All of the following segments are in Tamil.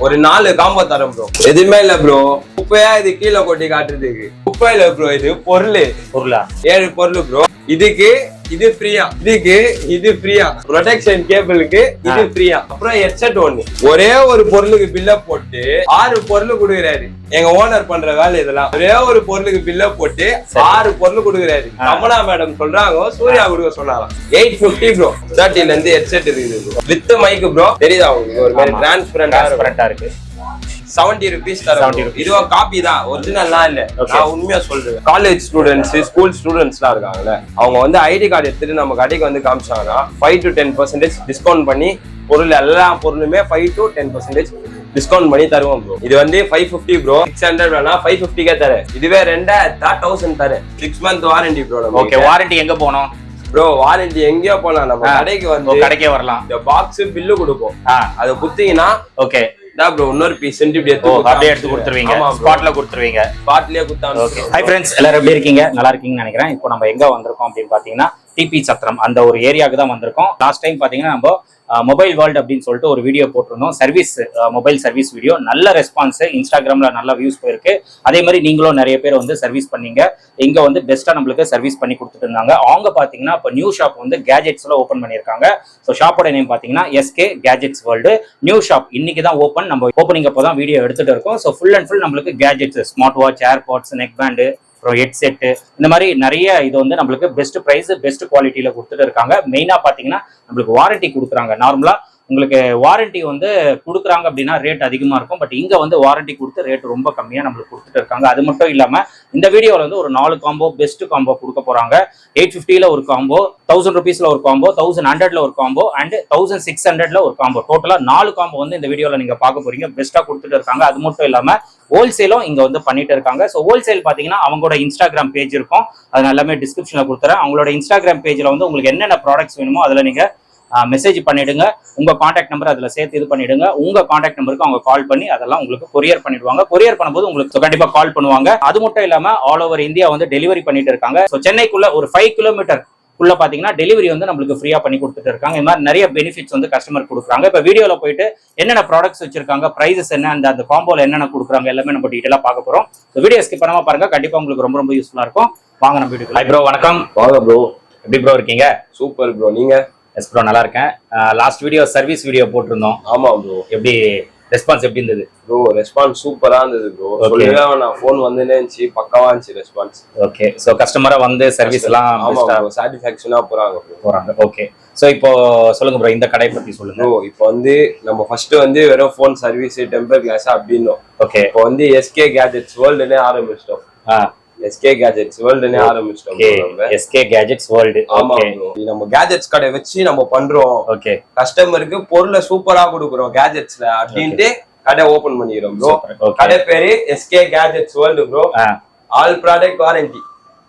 ஒரு நாலு காம்போ தரேன் ப்ரோ எதுவுமே இல்ல ப்ரோ குப்பையா இது கீழே கொட்டி காட்டுறதுக்கு. குப்பை இல்ல ப்ரோ இது பொருள். பொருளா? ஏழு பொருள் ப்ரோ இதுக்கு இது ஃப்ரீயா. இதுக்கு இது ஃப்ரீயா. ப்ரொடெக்ஷன் கேபிளுக்கு இது ஃப்ரீயா. அப்புறம் ஹெட்செட் ஒண்ணு. ஒரே ஒரு பொருளுக்கு பில்ல போட்டு ஆறு பொருள் கொடுக்குறாரு. எங்க ஓனர் பண்ற வேலை இதெல்லாம். ஒரே ஒரு பொருளுக்கு பில்ல போட்டு ஆறு பொருள் கொடுக்குறாரு. கமலா மேடம் சொல்றாங்க சூர்யா கொடுக்க சொன்னாராம். எயிட் பிப்டி ப்ரோ தேர்ட்டில இருந்து ஹெட்செட் இருக்குது வித் மைக் ப்ரோ தெரியுதா உங்களுக்கு? ஒரு மாதிரி டிரான்ஸ்பரண்டா இருக்கு. செவன்டி ருபீஸ் தர 70 rupees. இதுவும் காப்பி தான். ஒரிஜினல்லாம் இல்ல. நான் உண்மையா சொல்றேன். காலேஜ் ஸ்டூடெண்ட்ஸ் ஸ்கூல் ஸ்டூடெண்ட்ஸ்லாம் இருக்காங்கல்ல அவங்க வந்து ஐடி கார்டு எடுத்துட்டு நம்ம கடைக்கு வந்து காமிச்சாங்கன்னா five to ten percentage discount பண்ணி பொருள் எல்லா பொருளுமே five to ten percentage discount பண்ணி தருவோம் ப்ரோ இது வந்து five fifty bro six hundred வேணா ஃபைவ் ஃபிஃப்டிக்கே தரேன். இதுவே ரெண்டாயிரத்தா தௌசண்ட் தரேன். Six month warranty bro okay warranty எங்க போனோம் ப்ரோ வாரண்டி எங்கேயோ போலாம். நம்ம கடைக்கு வந்து கடைக்கே வரலாம். இந்த பாக்ஸ் பில்லு கொடுப்போம். அதை குத்திங்கன்னா ஓகே தான் ப்ரோ இன்னொரு பீஸ் இப்படி அப்படியே எடுத்து கொடுத்துருவீங்க. ஸ்பாட்ல கொடுத்துருவீங்க. ஸ்பாட்லயே குத்தாங்க ஓகே ஹை ஃப்ரெண்ட்ஸ் எல்லாரும் எப்படி இருக்கீங்க? நல்லா இருக்கீங்கன்னு நினைக்கிறேன். இப்போ நம்ம எங்க வந்திருக்கோம் அப்படின்னு பாத்தீங்கன்னா டிபி சத்திரம் அந்த ஒரு ஏரியாவுக்கு தான் வந்திருக்கோம். லாஸ்ட் டைம் பார்த்தீங்கன்னா நம்ம மொபைல் வேர்ல்டு அப்படின்னு சொல்லிட்டு ஒரு வீடியோ போட்டிருந்தோம். சர்வீஸ் மொபைல் சர்வீஸ் வீடியோ நல்ல ரெஸ்பான்ஸ் இன்ஸ்டாகிராம்ல நல்ல வியூஸ் போயிருக்கு. அதே மாதிரி நீங்களும் நிறைய பேர் வந்து சர்வீஸ் பண்ணீங்க. இங்கே வந்து பெஸ்ட்டாக நம்மளுக்கு சர்வீஸ் பண்ணி கொடுத்துட்டு இருந்தாங்க. அவங்க பார்த்தீங்கன்னா இப்போ நியூ ஷாப் வந்து கேஜெட்ஸில் ஓப்பன் பண்ணியிருக்காங்க. ஸோ ஷாப்போட நேம் பார்த்தீங்கன்னா SK gadgets world new shop இன்னைக்கு தான் ஓப்பன் நம்ம ஓப்பனிங் அப்போ தான் வீடியோ எடுத்துகிட்டு இருக்கோம். ஸோ ஃபுல் அண்ட் ஃபுல் நம்மளுக்கு gadgets smart watch airpods neck band அப்புறம் ஹெட்செட்டு இந்த மாதிரி நிறைய இது வந்து நம்மளுக்கு பெஸ்ட் ப்ரைஸ் பெஸ்ட் குவாலிட்டியில் கொடுத்துட்டு இருக்காங்க. மெயினாக பார்த்தீங்கன்னா நம்மளுக்கு வாரண்டி கொடுக்குறாங்க. நார்மலாக உங்களுக்கு வாரண்டி வந்து கொடுக்குறாங்க அப்படின்னா ரேட் அதிகமாக இருக்கும். பட் இங்கே வந்து வாரண்டி கொடுத்து ரேட் ரொம்ப கம்மியாக நம்மளுக்கு கொடுத்துட்டு இருக்காங்க. அது மட்டும் இல்லாமல் இந்த வீடியோவில் வந்து ஒரு நாலு காம்போ பெஸ்ட் காம்போ கொடுக்க போகிறாங்க எயிட் ஃபிஃப்டியில் ஒரு காம்போ தௌசண்ட் ருபீஸில் ஒரு காம்போ தௌசண்ட் ஹண்ட்ரட்ல ஒரு காம்போ அண்ட் தௌசண்ட் சிக்ஸ் ஹண்ட்ரட்ல ஒரு காம்போ டோட்டலாக நாலு காம்போ வந்து இந்த வீடியோவில் நீங்கள் பார்க்க போறீங்க. பெஸ்ட்டாக கொடுத்துட்டு இருக்காங்க. அது மட்டும் இல்லாமல் ஹோல்சேலும் இங்கே வந்து பண்ணிட்டு இருக்காங்க. ஸோ ஹோல்சேல் பார்த்தீங்கன்னா அவங்களோட இன்ஸ்டாகிராம் பேஜ் இருக்கும். அது எல்லாமே டிஸ்கிரிப்ஷனில் கொடுத்துறேன். அவங்களோட இன்ஸ்டாகிராம் பேஜில் வந்து உங்களுக்கு என்னென்ன ப்ராடக்ட்ஸ் வேணுமோ அதில் நீங்கள் மெசேஜ் பண்ணிடுங்க. உங்க காண்டாக்ட் நம்பர் அதுல சேர்த்து இது பண்ணிடுங்க. உங்க காண்டாக்ட் நம்பருக்கு அவங்க கால் பண்ணி அதெல்லாம் உங்களுக்கு கொரியர் பண்ணிடுவாங்க. கொரியர் பண்ணும்போது உங்களுக்கு கண்டிப்பா கால் பண்ணுவாங்க. அது மட்டும் இல்லாம ஆல் ஓவர் இந்தியா வந்து டெலிவரி பண்ணிட்டு இருக்காங்க. ஸோ சென்னைக்குள்ள ஒரு ஃபைவ் கிலோமீட்டர் உள்ள பாத்தீங்கன்னா டெலிவரி வந்து நம்மளுக்கு ஃப்ரீயா பண்ணி கொடுத்துட்டு இருக்காங்க. இந்த மாதிரி நிறைய பெனிஃபிட்ஸ் வந்து கஸ்டமர் கொடுக்குறாங்க. இப்போ வீடியோல போயிட்டு என்னென்ன ப்ராடக்ட்ஸ் வச்சிருக்காங்க ப்ரைஸஸ் என்ன அந்த அந்த காம்போல என்னென்ன கொடுக்குறாங்க எல்லாமே நம்ம டீட்டெயிலாக பார்க்க போறோம். வீடியோ ஸ்கிப் பண்ணாம பாருங்க. கண்டிப்பா உங்களுக்கு ரொம்ப ரொம்ப யூஸ்ஃபுல்லா இருக்கும். வாங்க நம்ம வீடியோ ஹை ப்ரோ வணக்கம். வாங்க ப்ரோ எப்படி ப்ரோ இருக்கீங்க? சூப்பர் ப்ரோ நீங்க? எஸ் ப்ரோ நல்லா இருக்கேன் லாஸ்ட் வீடியோ சர்வீஸ் வீடியோ போட்டிருந்தோம். ஆமா ப்ரோ எப்படி ரெஸ்பான்ஸ் எப்படி இருந்தது? ப்ரோ ரெஸ்பான்ஸ் சூப்பரா இருந்தது ப்ரோ. சொல்லவே வேணாம். ஃபோன் வந்துனே இருந்துச்சு பக்காவா இருந்துச்சு ரெஸ்பான்ஸ் ஓகே ஸோ கஸ்டமரா வந்து சர்வீஸ் எல்லாம் ஆமா சாட்டிஸ்ஃபேக்ஷனா போறாங்க போறாங்க. ஓகே ஸோ இப்போ சொல்லுங்க ப்ரோ இந்த கடை பத்தி சொல்லுங்க. ப்ரோ இப்போ வந்து நம்ம ஃபர்ஸ்ட் வந்து வெறும் ஃபோன் சர்வீஸ் டெம்பர் கிளாஸ் அப்படின்னோம். ஓகே இப்போ வந்து எஸ்கே கேஜெட்ஸ் வேர்ல்டுனே ஆரம்பிச்சிட்டோம். ஆ. எஸ்கே கேஜெட்ஸ் வேர்ல்டுனே ஆரம்பிச்சிட்டோம் எஸ்கே கேஜெட்ஸ் வேர்ல்டு ஆமா நம்ம கேஜெட்ஸ் கடை வச்சு நம்ம பண்றோம். ஓகே கஸ்டமருக்கு பொருளை சூப்பரா கொடுக்குறோம் கேஜெட்ஸ்ல அப்படின்ட்டு கடை ஓபன் பண்ணிக்கிறோம் ப்ரோ கடை பேரு SK gadgets world bro all product warranty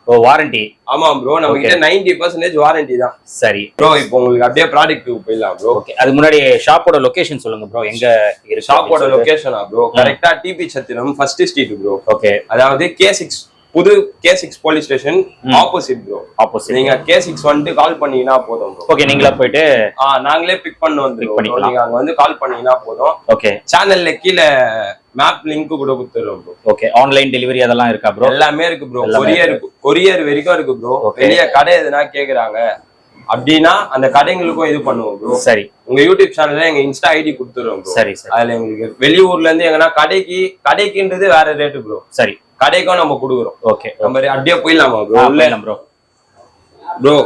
oh warranty ஆமா ப்ரோ நம்ம கிட்ட நைன்டி பர்சன்டேஜ் வாரண்டி தான். சரி. ப்ரோ இப்போ உங்களுக்கு அப்படியே ப்ராடக்ட்டுக்கு போயிடலாம் ப்ரோ ஓகே அது முன்னாடி ஷாப்போட லொகேஷன் சொல்லுங்க ப்ரோ எங்க ஷாப்போட லொகேஷனா ப்ரோ கரெக்டா TP Chathiram first street bro okay அதாவது கே சிக்ஸ் புது K six police station opposite bro opposite நீங்க கே சிக்ஸ் வந்துட்டு கால் பண்ணீங்கன்னா போதும் ஓகே நீங்களா போயிட்டு ஆ நாங்களே பிக் பண்ண பண்ணிக்கலாம். நீங்க அங்க வந்து கால் பண்ணீங்கன்னா போதும். ஓகே சேனல்ல கீழே மேப் லிங்க் கூட கொடுத்துருவோம் ப்ரோ ஓகே ஆன்லைன் டெலிவரி அதெல்லாம் இருக்கா ப்ரோ எல்லாமே இருக்கு ப்ரோ கொரியர் கொரியர் வரைக்கும் இருக்கு ப்ரோ. வெளிய கடை எதுனா கேக்குறாங்க அப்படின்னா அந்த கடைங்களுக்கும் இது பண்ணுவோம் ப்ரோ சரி. உங்க யூடியூப் சேனல்ல எங்க இன்ஸ்டா ஐடி கொடுத்துருவோம் சரி அதுல எங்களுக்கு வெளியூர்ல இருந்து எங்கன்னா கடைக்கு கடைக்குன்றது வேற ரேட்டு ப்ரோ சரி. கடைக்கும் நம்ம கொடுக்குறோம். ஓகே நம்ம அப்படியே போயிடலாமா ப்ரோ உள்ள. ப்ரோ ப்ரோ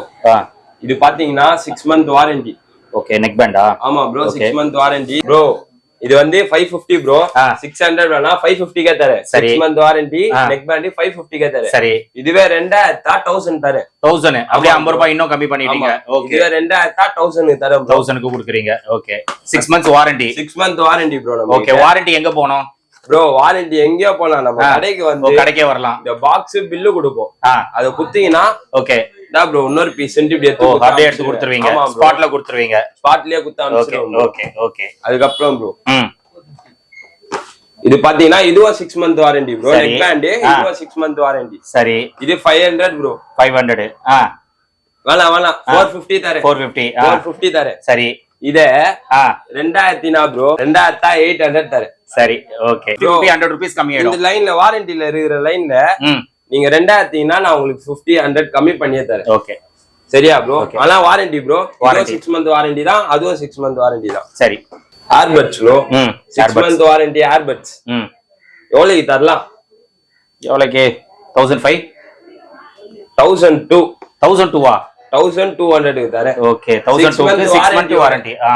இது பாத்தீங்கன்னா six month warranty okay neck பேண்டா ஆமா bro. Six month warranty bro இது வந்து five fifty bro. Six hundred வேணா ஃபைவ் ஃபிஃப்டிக்கே தரேன். சரி. Six month warranty. நெக் பேண்டி ஃபைவ் ஃபிஃப்டிக்கே தரேன். சரி. இதுவே ரெண்டாயிரத்தா தௌசண்ட் தரேன். தௌசண்ட் அப்படியே ஐம்பது ரூபாய் இன்னும் கம்மி பண்ணிட்டீங்க. ஓகே இதுவே ரெண்டாயிரத்தா தௌசண்ட் தரேன் ப்ரோ தௌசண்ட்க்கு கொடுக்குறீங்க. Okay six months warranty six month warranty bro okay warranty எங்க போனோம் ப்ரோ வாரண்டி எங்கேயோ போலாம். நம்ம. கடைக்கு வந்து கடைக்கே வரலாம். இந்த பாக்ஸ் பில்லு கொடுப்போம். அதை குத்தீங்கன்னா ஓகே. ப்ரோ இன்னொரு பீஸ் ஓ எடுத்து எடுத்து கொடுத்துருவீங்க. ஸ்பாட்ல கொடுத்துருவீங்க. ஸ்பாட்லயே குத்த ஓகே. ஓகே அதுக்கப்புறம் ப்ரோ இது பாத்தீங்கன்னா இதுவும் six month warranty bro. Neck band. இதுவும் சிக்ஸ் மந்த் வாரண்டி சரி. இது five hundred bro five hundred ah. வேணாம் வேணாம். ஃபோர் ஃபிஃப்டி தரேன். ஃபோர் ஃபிஃப்டி ஃபோர் ஃபிஃப்டி தரேன். சரி. இத ஆ. ரெண்டாயிரத்தினா ப்ரோ ரெண்டாயிரத்தா எயிட் ஹண்ட்ரட் தரேன். சரி ஓகே ஹண்ட்ரட் ருபீஸ் இந்த கம்மியாயிடும் லைன்ல வாரண்டில இருக்கிற லைன்ல நீங்க ரெண்டாயிரத்தினா நான் உங்களுக்கு பிப்டி ஹண்ட்ரட் கம்மி பண்ணியே தரேன். ஓகே சரியா ப்ரோ. ஆனா warranty bro. Six month warranty தான் அதுவும் சிக்ஸ் மந்த் வாரண்டி தான். சரி. Airbuds bro six. Month warranty airbuds ம். எவ்வளவுக்கு தரலாம்? எவ்வளோக்கு thousand five thousand two thousand டூவா தௌசண்ட் டூ ஹண்ட்ரடுக்கு தரேன். ஓகே தௌசண்ட் டூக்கு சிக்ஸ் மந்த் வாரண்டி ஆ.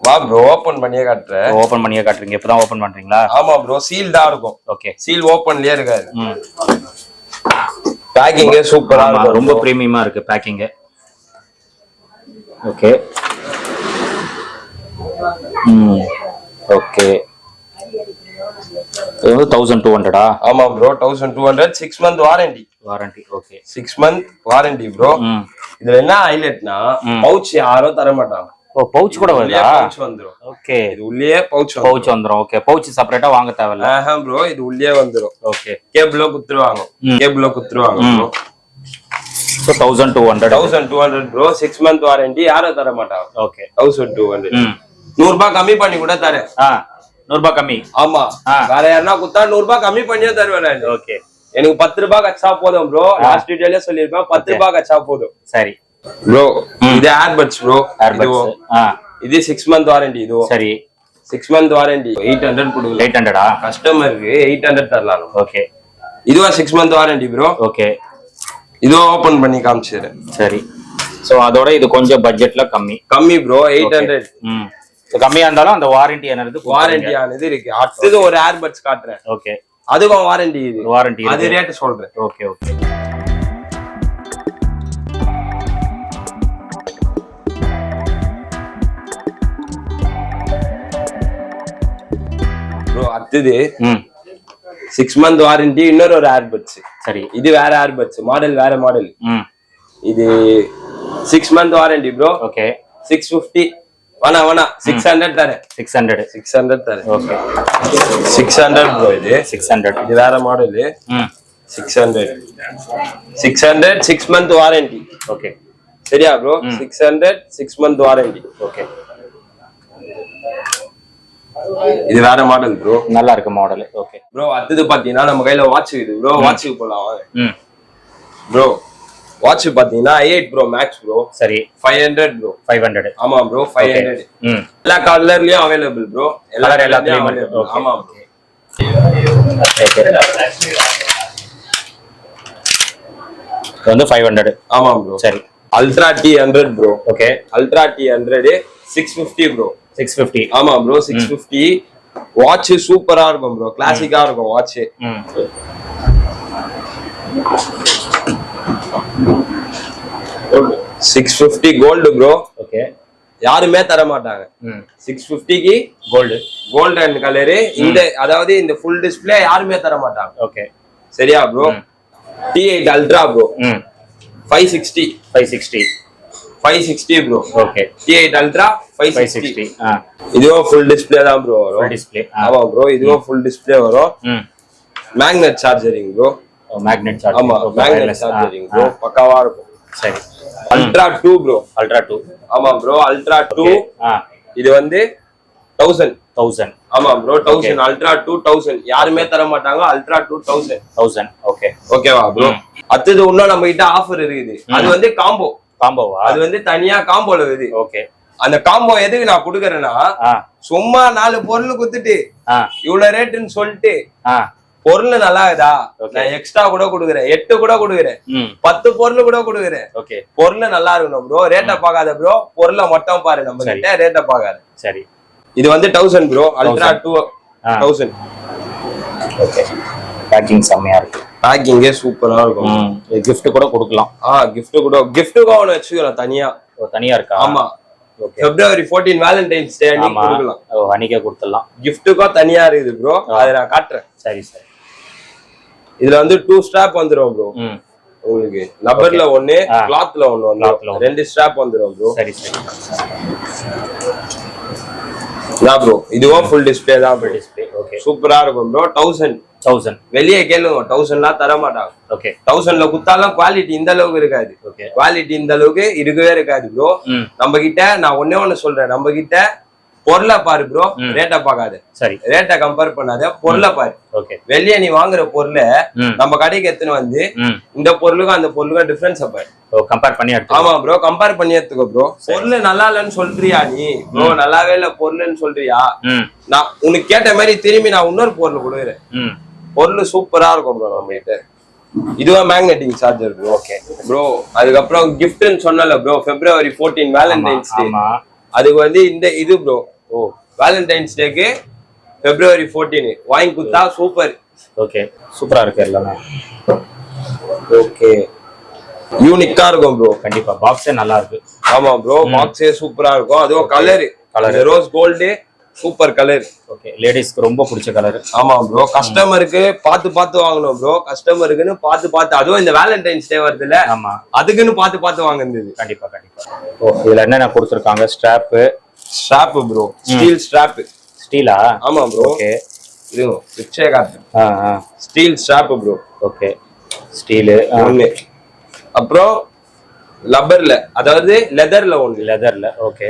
வா ப்ரோ ஓபன் பண்ணியே காட்டுறேன். ஓபன் பண்ணியே காட்டுறீங்க. இப்பதான் ஓபன் பண்றீங்களா? ஆமா ப்ரோ சீல் தான் இருக்கும். ஓகே சீல் ஓபன்லயே இருக்காது. ம். பேக்கிங்கே சூப்பரா இருக்கும் ரொம்ப பிரீமியமா இருக்கு பேக்கிங் ஓகே ம். ஓகே இது வந்து தௌசண்ட் டூ ஹண்ட்ரடா ஆமா bro thousand two hundred six month warranty warranty okay six month warranty bro இதுல என்ன ஹைலைட்னா. பவுச் யாரும் தர மாட்டாங்க ஓ பவுச் கூட வருதா? பவுச் வந்துரும். ஓகே இது உள்ளே பவுச் பவுச் வந்துரும். ஓகே பவுச் செப்பரேட்டா வாங்க தேவையில்ல. ஆஹா ப்ரோ இது உள்ளே வந்துரும். ஓகே கேபிளோ குத்துருவாங்க. கேபிளோ குத்துருவாங்க. Bro so thousand two hundred thousand two hundred bro six month warranty யாரும் தர மாட்டாங்க. ஓகே தௌசண்ட் டூ ஹண்ட்ரட் ம். நூறு ரூபாய் கம்மி பண்ணி கூட தரேன். ஆ நூறுபா கம்மி. ஆமா. வேற குத்தா நூறு ரூபாய் கம்மி பண்ணியே தருவேன் நான். ஓகே எனக்கு பத்து ரூபாய் கச்சா போதும் ப்ரோ லாஸ்ட் வீடியோலயே சொல்லியிருப்பேன். பத்து. ரூபாய் கச்சா போதும். சரி. ப்ரோ. இது ஏர்பட்ஸ் ப்ரோ ஏர்பட்ஸ் இது சிக்ஸ் மந்த் வாரண்டி இதுவும் சரி. Six month warranty eight hundred கொடுக்கல. எயிட் ஹண்ட்ரடா கஸ்டமருக்கு எயிட் ஹண்ட்ரட் தரலாம் ஓகே இதுவா six month warranty bro okay இதுவும் ஓபன் பண்ணி காமிச்சிடுறேன். சரி. ஸோ அதோட இது கொஞ்சம் பட்ஜெட்ல கம்மி. கம்மி ப்ரோ எயிட் ஹண்ட்ரட் கம்மியா இருந்தாலும் அந்த வாரண்டி என்னது வாரண்டி ஆனது இருக்கு. அடுத்தது ஒரு ஏர்பட்ஸ் காட்டுறேன். ஓகே அதுக்கும் வாரண்டி இது. வாரண்டி அது ரேட் சொல்றேன். ஓகே ஓகே ப்ரோ அடுத்தது சிக்ஸ் மந்த் வாரண்டி இன்னொரு ஒரு ஏர்பட்ஸ் சரி. இது வேற ஏர்பட்ஸ் மாடல் வேற மாடல் இது six month warranty bro okay. Six fifty வேணா வேணா. சிக்ஸ் ஹண்ட்ரட் தரேன். சிக்ஸ் ஹண்ட்ரட் சிக்ஸ் ஹண்ட்ரட் தரேன். ஓகே. சிக்ஸ் ஹண்ட்ரட் ப்ரோ இது. சிக்ஸ் ஹண்ட்ரட் இது வேற model six hundred six hundred six month warranty okay. சரியா bro six hundred six month warranty okay. இது வேற மாடல் ப்ரோ நல்லா இருக்கு மாடல் ஓகே ப்ரோ அடுத்தது பாத்தீங்கன்னா நம்ம கையில வாட்ச் இருக்குது. ப்ரோ வாட்சுக்கு போலாம் ப்ரோ வாட்ச் பாத்தீங்கன்னா I eight pro max bro சரி. Five hundred bro five hundred ஆமா ப்ரோ ஃபைவ் ஹண்ட்ரட் எல்லா கலர்லயும் அவைலபிள் ப்ரோ எல்லா எல்லாத்துலயும். ஆமா ப்ரோ இது வந்து ஃபைவ் ஹண்ட்ரட் ஆமா ப்ரோ சரி. Ultra T hundred bro okay ultra T hundred six fifty bro six fifty ஆமா ப்ரோ சிக்ஸ் ஃபிஃப்டி வாட்ச் சூப்பரா இருக்கும் ப்ரோ கிளாசிக்கா இருக்கும் watch six fifty gold bro okay யாருமே தர மாட்டாங்க. சிக்ஸ் ஃபிஃப்டிக்கு கோல்டு கோல்டன் கலரு இந்த அதாவது இந்த ஃபுல் டிஸ்ப்ளே யாருமே தர மாட்டாங்க. ஓகே சரியா bro T eight ultra pro five sixty five sixty five sixty bro okay T eight ultra five sixty இதுவும் ஃபுல் டிஸ்ப்ளே தான் ப்ரோ வரும். டிஸ்பிளே ஆமா ப்ரோ இதுவும் ஃபுல் டிஸ்ப்ளே வரும். Magnet charging bro magnet charge ஆமா மேக்னெட் சார்ஜரிங் ப்ரோ பக்காவா இருக்கும். சரி. Ultra two bro ultra two ஆமா ப்ரோ அல்ட்ரா டூ இது வந்து தௌசண்ட் தௌசண்ட் ஆமா bro thousand ultra two thousand யாருமே தர மாட்டாங்க ultra two thousand thousand okay ஓகேவா ப்ரோ அடுத்தது இன்னும் நம்ம கிட்ட ஆஃபர் இருக்குது. அது வந்து காம்போ காம்போவா அது வந்து தனியா காம்போல இருக்குது ஓகே அந்த காம்போ எதுக்கு நான் கொடுக்கறேன்னா சும்மா நாலு பொருள் குத்துட்டு இவ்வளவு ரேட்டுன்னு சொல்லிட்டு பொருள் நல்லா இருக்குதா. நான் எக்ஸ்ட்ரா கூட கொடுக்குறேன். எட்டு கூட கொடுக்குறேன். பத்து பொருள் கூட கொடுக்குறேன். ஓகே பொருள் நல்லா இருக்கணும் ப்ரோ ரேட்டை பார்க்காத ப்ரோ பொருளை மட்டும் பாரு நம்ம. கிட்ட ரேட்டை பார்க்காத. சரி. இது வந்து thousand bro ultra two. Thousand okay packing செம்மையா இருக்கு. பேக்கிங்கே சூப்பரா இருக்கும். gift கூட கொடுக்கலாம். ஆ gift கூட கிஃப்ட்டுக்கும் ஒன்று வச்சுக்கிறோம் தனியா. தனியா இருக்கா? ஆமா. பிப்ரவரி 14 வேலண்டைன்ஸ் டே அன்னைக்கு கொடுக்கலாம். அன்னைக்கே கொடுத்துடலாம். கிஃப்ட்டுக்கும் தனியா இருக்குது ப்ரோ அதை நான் காட்டுறேன். சரி சரி. இதுல வந்து டூ ஸ்ட்ராப் வந்துரும் ப்ரோ உங்களுக்கு லப்பர்ல ஒண்ணு ஆ. கிளாத்ல ஒண்ணு ஒண்ணு. ரெண்டு ஸ்ட்ராப் வந்துரும் ப்ரோ சரி சரி. ப்ரோ இதுவும் ஃபுல் டிஸ்ப்ளே தான் ப்ரோ டிஸ்பிளே ஓகே சூப்பரா இருக்கும் ப்ரோ தௌசண்ட் தௌசண்ட் வெளியே கேளுங்க தௌசண்ட்லாம் தர மாட்டாங்க ஓகே தௌசண்ட்ல குத்தாலும் குவாலிட்டி இந்த அளவுக்கு இருக்காது. ஓகே குவாலிட்டி இந்த அளவுக்கு இருக்கவே இருக்காது ப்ரோ நம்ம கிட்ட நான் ஒண்ணே ஒண்ணு சொல்றேன். நம்ம கிட்ட பொருளை பாரு ப்ரோ. ரேட்டை பார்க்காத. சரி. ரேட்டை கம்பேர் பண்ணாத. பொருளை பாரு. ஓகே வெளியே நீ வாங்குற பொருளை நம்ம கடைக்கு எடுத்துன்னு வந்து இந்த பொருளுக்கும் அந்த பொருளுக்கும் டிஃபரன்ஸ் பாரு. கம்பேர் பண்ணி ஆமா ப்ரோ கம்பேர் பண்ணி எடுத்துக்கோ ப்ரோ பொருள் நல்லா இல்லைன்னு சொல்றியா நீ? ப்ரோ நல்லாவே இல்ல பொருள்னு சொல்றியா? நான் உனக்கு கேட்ட மாதிரி திரும்பி நான் இன்னொரு பொருள் கொடுக்குறேன். பொருள் சூப்பரா இருக்கும் ப்ரோ நம்ம கிட்ட இதுவா magnetic charger bro okay bro அதுக்கப்புறம் கிஃப்ட்னு சொன்னல bro February fourteen valentine's day அதுக்கு வந்து இந்த இது ப்ரோ ஓ வேலண்டைன்ஸ் டேக்கு பிப்ரவரி ஃபோர்டீன் வாங்கி கொடுத்தா சூப்பர் ஓகே சூப்பரா இருக்கு எல்லாமே. ஓகே யூனிக்கா இருக்கும் ப்ரோ கண்டிப்பா பாக்ஸே நல்லா இருக்கு. ஆமா ப்ரோ பாக்ஸே சூப்பரா இருக்கும். அதுவும் colour. Colour rose gold super colour. Okay லேடிஸ்க்கு ரொம்ப பிடிச்ச கலர். ஆமா ப்ரோ கஸ்டமருக்கு பார்த்து பார்த்து வாங்கணும் ப்ரோ கஸ்டமருக்குன்னு பார்த்து பார்த்து அதுவும் இந்த வேலண்டைன்ஸ் டே வருதுல்ல ஆமா. அதுக்குன்னு பார்த்து பார்த்து வாங்குனது. கண்டிப்பா கண்டிப்பா. ஓ இதுல என்னென்ன கொடுத்துருக்காங்க? Strap strap bro steel strap ஸ்டீலா ஆமா ப்ரோ ஓகே இது காட்டு ஆ ஆ. Steel strap bro okay steel ஒண்ணு. அப்புறம் லப்பர்ல அதாவது லெதர்ல ஒண்ணு. லெதர்ல ஓகே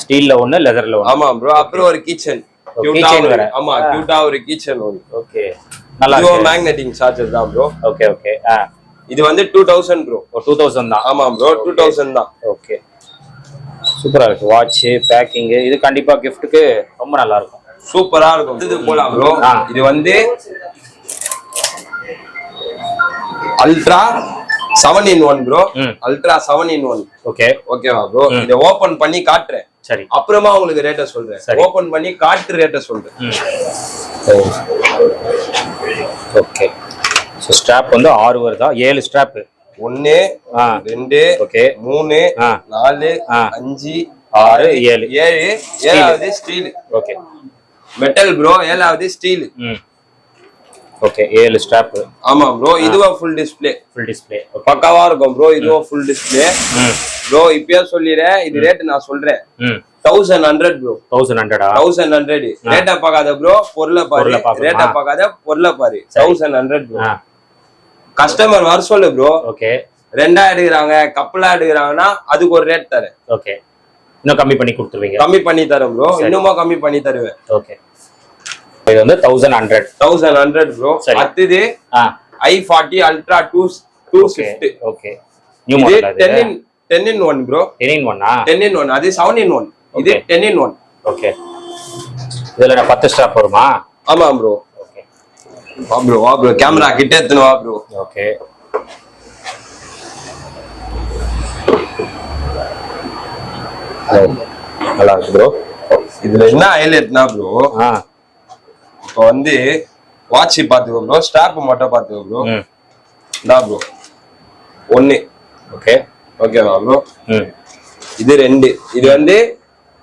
ஸ்டீல்ல ஒண்ணு லெதர்ல ஒண்ணு. ஆமா ப்ரோ அப்புறம் ஒரு கிச்சன் keychain வேற. ஆமா கியூட்டா ஒரு கிச்சன் ஒண்ணு. ஓகே நல்லா இருக்கு. மேக்னெட்டிங் சார்ஜர் தான் ப்ரோ ஓகே ஓகே இது வந்து டூ தௌசண்ட் ப்ரோ ஒரு டூ தௌசண்ட் தான். ஆமா ப்ரோ டூ தௌசண்ட் தான். ஓகே சூப்பரா இருக்கு. வாட்ச் பேக்கிங் இது கண்டிப்பா கிஃப்ட்டுக்கு ரொம்ப நல்லா இருக்கும். சூப்பரா இருக்கும். இது போலாம் ப்ரோ. இது வந்து ultra seven in one bro. Ultra seven in one okay ஓகேவா ப்ரோ இதை ஓபன் பண்ணி காட்டுறேன். சரி. அப்புறமா உங்களுக்கு ரேட்டை சொல்றேன். ஓபன் பண்ணி காட்டு ரேட்டை சொல்றேன். ஓகே ஸோ ஸ்ட்ராப் வந்து ஆறு வருதா? ஏழு ஸ்ட்ராப்பு ஒன்னு ரெண்டு ஓகே மூணு. நாலு. அஞ்சு ஆறு ஏழு. ஏழு ஏழாவது ஸ்டீல். ஓகே மெட்டல் ப்ரோ ஏழாவது ஸ்டீல். ம். ஓகே ஏழு ஸ்ட்ராப்பு ஆமா ப்ரோ இதுவா ஃபுல் டிஸ்ப்ளே ஃபுல் டிஸ்பிளே பக்காவா இருக்கும் ப்ரோ இதுவும் ஃபுல் டிஸ்ப்ளே ப்ரோ இப்பயே சொல்லிடுறேன். இது ரேட் நான் சொல்றேன். தௌசண்ட் ஹண்ட்ரட் ப்ரோ தௌசண்ட் ஹண்ட்ரடா தௌசண்ட் ஹண்ட்ரட் ரேட்டை பார்க்காத ப்ரோ. பொருளை பாரு? ரேட்டை பார்க்காத பொருளை பாரு. தௌசண்ட் ஹண்ட்ரட் ப்ரோ கஸ்டமர் வர சொல்லு ப்ரோ ஓகே ரெண்டா எடுக்கிறாங்க கப்பலா எடுக்கிறாங்கன்னா அதுக்கு ஒரு ரேட் தரேன். ஓகே இன்னும் கம்மி பண்ணி கொடுத்துருவீங்க. கம்மி பண்ணி தரேன் ப்ரோ இன்னுமா கம்மி பண்ணி தருவேன். ஓகே இது வந்து thousand hundred thousand hundred bro சரி. அடுத்தது I forty ultra two two okay swift okay new model ten in ten in one bro ten ஒன்னா டென் இன் ஒன் அது செவன் இன் ஒன் இது. டென் இன் ஒன் ஓகே இதுல நான் பத்து ஸ்டாப் வருமா? ஆமா ப்ரோ ஓகே வா ப்ரோ வா ப்ரோ கேமரா கிட்ட எடுத்துன்னு வா ப்ரோ ஓகே நல்லா இருக்கு ப்ரோ இதுல என்ன ஹைலைட்னா ப்ரோ ஆ. இப்போ வந்து வாட்ச் பாத்துக்கோ ப்ரோ ஸ்டாப் மட்டும் பாத்துக்கோ ப்ரோ இந்தா ப்ரோ ஒன்னு ஓகே ஓகேவா ப்ரோ இது ரெண்டு. இது வந்து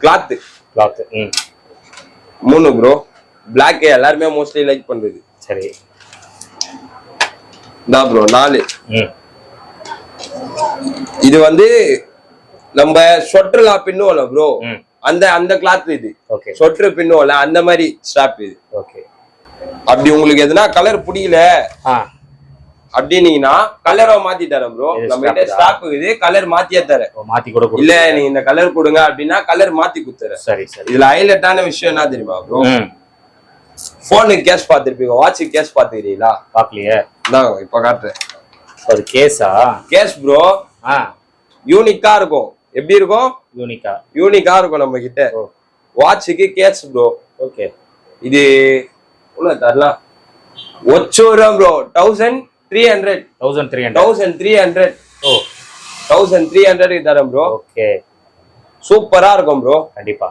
கிளாத் கிளாத் ம். மூணு ப்ரோ பிளாக் எல்லாருமே மோஸ்ட்லி லைக் பண்றது. சரி. இந்தா ப்ரோ நாலு. இது வந்து நம்ம ஸ்வெட்டர்லாம் பின்னுவோம்ல ப்ரோ அந்த அந்த கிளாத் இது. ஓகே ஸ்வெட்டர் பின்னுவோம்ல அந்த மாதிரி ஸ்டாப் இது. ஓகே அப்படி உங்களுக்கு எதுனா கலர் பிடிக்கல அப்படின்னீங்கன்னா கலரை மாத்தி தரேன் ப்ரோ இது நம்ம கிட்ட ஸ்டாப் இருக்குது கலர் மாத்தியே தரேன். மாத்தி கூட இல்ல நீங்க இந்த கலர் கொடுங்க அப்படின்னா கலர் மாத்தி குத்துறேன். சரி சரி. இதுல ஹைலைட்டான விஷயம் என்ன தெரியுமா ப்ரோ போனுக்கு கேஸ் பாத்திருப்பீங்க வாட்சுக்கு கேஸ் பாத்துக்கிறீங்களா பார்க்கலையே. இந்தாங்க இப்ப காட்டுறேன். அது கேஸா கேஸ் ப்ரோ ஆ. யூனிக்கா இருக்கும். எப்படி இருக்கும்? யூனிக்கா யூனிக்கா இருக்கும் நம்ம கிட்ட வாட்சுக்கு கேஸ் ப்ரோ ஓகே இது ஒண்ணு தரலாம் ஒச்சூரம் bro thousand three hundred thousand three hundred thousand three hundred ஓ. தௌசண்ட் த்ரீ ஹண்ட்ரட் தரேன் ப்ரோ ஓகே சூப்பரா இருக்கும் ப்ரோ கண்டிப்பா.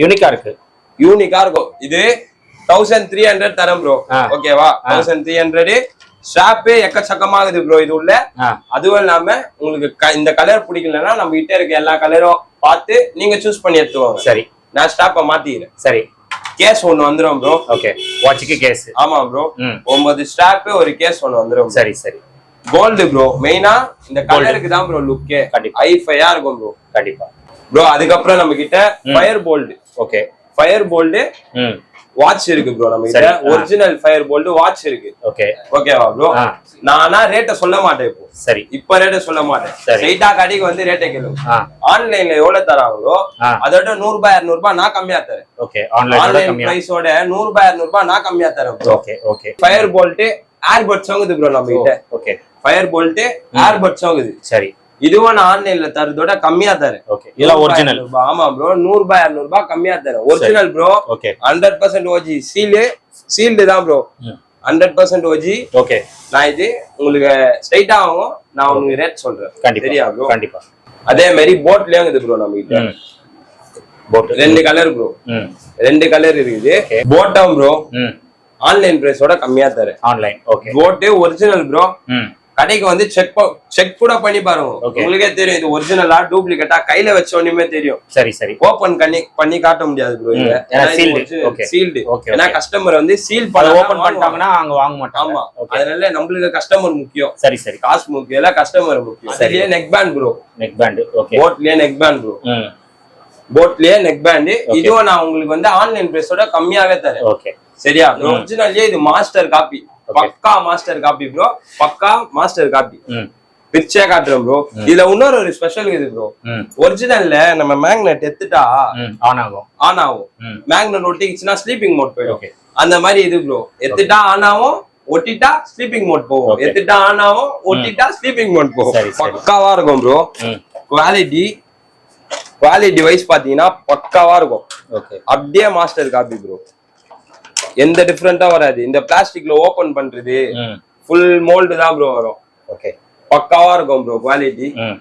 யூனிக்கா இருக்கு. யூனிக்கா இருக்கும். இது தௌசண்ட் த்ரீ ஹண்ட்ரட் தரேன் ப்ரோ. ஓகேவா தௌசண்ட் த்ரீ ஹண்ட்ரட் ஸ்டாப்பே எக்கச்சக்கமாகுது ப்ரோ இது உள்ள. அதுவும் இல்லாம உங்களுக்கு இந்த கலர் பிடிக்கலன்னா நம்ம கிட்ட இருக்க எல்லா கலரும் பார்த்து நீங்க சூஸ் பண்ணி எடுத்துவாங்க சரி. நான் ஸ்டாப்பை மாத்திக்கிறேன். சரி. கேஸ் ஒன்னு வந்துரும் ப்ரோ ஓகே வாட்சுக்கு கேஸ் ஆமா ப்ரோ ஒன்பது ஸ்டாப் ஒரு கேஸ் ஒன்னு வந்துரும் சரி சரி. கோல்டு ப்ரோ மெயினா இந்த கலருக்கு தான் ப்ரோ லுக்கே கண்டிப்பா. ஐஃபையா இருக்கும் ப்ரோ கண்டிப்பா. ப்ரோ அதுக்கப்புறம் நம்ம கிட்ட fire bolt okay fire bolt watch இருக்கு ப்ரோ நம்ம கிட்ட. ஒரிஜினல் ஃபயர் போல்டு வாட்ச் இருக்கு. ஓகே ஓகேவா ப்ரோ நானா ரேட்டை சொல்ல மாட்டேன் இப்போ. சரி. இப்ப ரேட்டை சொல்ல மாட்டேன். ஸ்ட்ரைட்டா கடைக்கு வந்து ரேட்டை ஆ. ஆன்லைன்ல எவ்வளவு தராங்களோ அதோட நூறு ரூபாய் இருநூறு ரூபாய் நான் கம்மியா தரேன். ஓகே ஆன்லைன் கம்மியா? பிரைஸோட நூறு ரூபாய் இருநூறு ரூபாய் நான் கம்மியா தரேன் okay okay fire bolt airbuds வாங்குது ப்ரோ நம்ம கிட்ட. ஓகே ஃபயர் போல்ட் ஏர்பட்ஸ் வாங்குது. சரி. இதுவும் நான் ஆன்லைன்ல தரதோட கம்மியா தரேன் ஓகே இதெல்லாம் ஒரிஜினல். ஆமா ப்ரோ நூறு ரூபாய் இருநூறு ரூபாய் கம்மியா தரேன் original bro okay hundred percent OG seal sealed தான் bro hundred percent OG okay நான் இது உங்களுக்கு ஸ்ட்ரைட்டா ஆகும். நான் உங்களுக்கு ரேட் சொல்றேன். கண்டிப்பா. ப்ரோ கண்டிப்பா. அதே மாதிரி போட்லயும் இருக்குது ப்ரோ நம்ம கிட்ட ரெண்டு கலர் ப்ரோ ரெண்டு கலர் இருக்குது. போட்டம் ப்ரோ ஆன்லைன் பிரைஸோட கம்மியா தரேன் ஆன்லைன் ஓகே போட்டு ஒரிஜினல் ப்ரோ கடைக்கு வந்து செக் செக் கூட பண்ணி பாருங்க. உங்களுக்கே தெரியும் இது ஒரிஜினலா டூப்ளிகேட்டா கையில வச்ச உடனே தெரியும். சரி சரி. ஓபன் பண்ணி பண்ணி காட்ட முடியாது ப்ரோ. சீல்டு ஏன்னா. கஸ்டமர் வந்து சீல் பண்ண ஓபன் பண்ணிட்டாங்கன்னா அங்க வாங்க மாட்டாங்க. ஆமா. அதனால நம்மளுக்கு கஸ்டமர் முக்கியம். சரி சரி. காசு முக்கியம் இல்ல கஸ்டமர் முக்கியம். சரி. சரியே neck band bro neck band okay போட்லயே neck band bro போட்லயே நெக் பேண்ட். இதுவும் நான் உங்களுக்கு வந்து ஆன்லைன் பிரைஸோட கம்மியாவே தரேன். ஓகே சரியா? ஒரிஜினல்லே இது மாஸ்டர் காப்பி. பக்கா மாஸ்டர் காப்பி ப்ரோ பக்கா மாஸ்டர் காப்பி பிரிச்சே காட்டுறேன் ப்ரோ இதுல இன்னொரு ஒரு ஸ்பெஷல் இது ப்ரோ ஒரிஜினல்ல நம்ம மேக்னெட் எடுத்துட்டா ஆன் ஆகும். ஆன் ஆகும். மேக்னெட் ஒட்டிக்கிச்சுன்னா ஸ்லீப்பிங் மோட் போயிடும். ஓகே அந்த மாதிரி இது ப்ரோ எடுத்துட்டா ஆன் ஆகும் ஒட்டிட்டா ஸ்லீப்பிங் மோட் போகும். எடுத்துட்டா ஆன் ஆகும் ஒட்டிட்டா ஸ்லீப்பிங் மோட் போகும். பக்காவா இருக்கும் ப்ரோ குவாலிட்டி குவாலிட்டி வைஸ் பாத்தீங்கன்னா பக்காவா இருக்கும். அப்படியே மாஸ்டர் காப்பி ப்ரோ எந்த டிஃப்ரெண்டா வராது. இந்த பிளாஸ்டிக்ல ஓபன் பண்றது ம். ஃபுல் மோல்டு தான் ப்ரோ வரும். ஓகே பக்காவா இருக்கும் ப்ரோ குவாலிட்டி ம்.